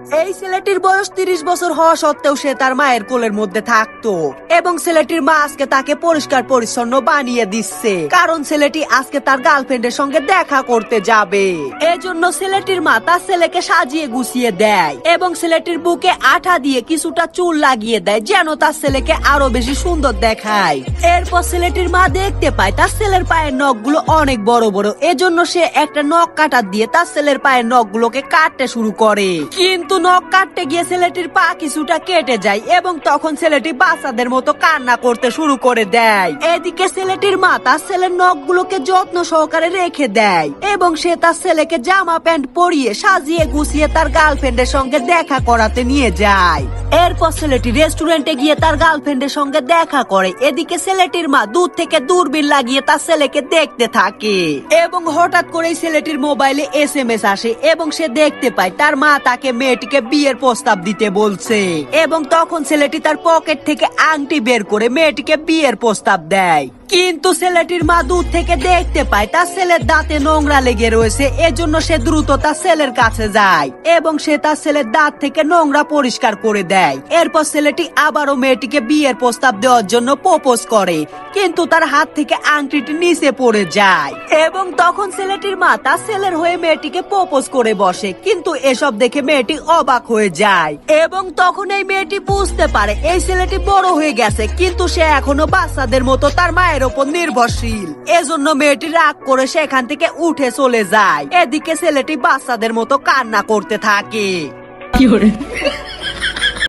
এই ছেলেটির বয়স তিরিশ বছর হওয়া সত্ত্বেও সে তার মায়ের কোলের মধ্যে থাকতো। এবং ছেলেটির মা আজকে তাকে পরিষ্কার, পরিচ্ছন্ন বানিয়ে দিচ্ছে। কারণ ছেলেটি আজকে তার গার্লফ্রেন্ডের সঙ্গে দেখা করতে যাবে। এজন্য ছেলেটির মা তার ছেলেকে সাজিয়ে গুছিয়ে দেয় এবং ছেলেটির বুকে আঠা দিয়ে কিছুটা চুল লাগিয়ে দেয় যেন তার ছেলেকে আরও বেশি সুন্দর দেখায়। এরপর ছেলেটির মা দেখতে পায় তার ছেলের পায়ের নখগুলো অনেক বড় বড়। এজন্য সে একটা নখ কাটার দিয়ে তার ছেলের পায়ের নখগুলোকে কাটতে শুরু করে। কিন্তু নখ কাটতে গিয়ে ছেলেটির পা কিছুটা কেটে যায় এবং তখন ছেলেটি বাচ্চাদের মতো কান্না করতে শুরু করে দেয়। এদিকে ছেলেটির মা তার ছেলের নখগুলোকে যত্ন সহকারে রেখে দেয় এবং সে তার ছেলেকে জামা প্যান্ট পরিয়ে সাজিয়ে গুছিয়ে তার গার্লফ্রেন্ডের সঙ্গে দেখা করাতে নিয়ে যায়। এরপর ছেলেটি রেস্টুরেন্টে গিয়ে তার গার্লফ্রেন্ডের সঙ্গে দেখা করে। এদিকে ছেলেটির মা দূর থেকে দূরবীন লাগিয়ে তার ছেলেকে দেখতে থাকে। এবং হঠাৎ করেই ছেলেটির মোবাইলে এস এম এস আসে এবং সে দেখতে পায় তার মা তাকে মেয়েটিকে বিয়ের প্রস্তাব দিতে বলছে। এবং তখন ছেলেটি তার পকেট থেকে আংটি বের করে মেয়েটিকে বিয়ের প্রস্তাব দেয়। কিন্তু ছেলেটির মা দূর থেকে দেখতে পায়, তার ছেলের দাঁতে নোংরা লেগে রয়েছে, এজন্য সে দ্রুত তার ছেলের কাছে যায় এবং সে তার ছেলের দাঁত থেকে নোংরা পরিষ্কার করে দেয়। এরপর ছেলেটি আবারও মেয়েটিকে বিয়ের প্রস্তাব দেওয়ার জন্য প্রপোজ করে, কিন্তু তার হাত থেকে আংটিটি নিচে পড়ে যায় এবং তখন ছেলেটির মা তার ছেলের হয়ে মেয়েটিকে প্রপোজ করে বসে, কিন্তু এসব দেখে মেয়েটি অবাক হয়ে যায় এবং তখন এই মেয়েটি বুঝতে পারে, এই ছেলেটি বড় হয়ে গেছে, কিন্তু সে এখনও বাচ্চাদের মতো তার মায়ের ওপর নির্ভরশীল। এজন্য মেয়েটি রাগ করে সেখান থেকে উঠে চলে যায়। এদিকে ছেলেটি বাচ্চাদের মতো কান্না করতে থাকে।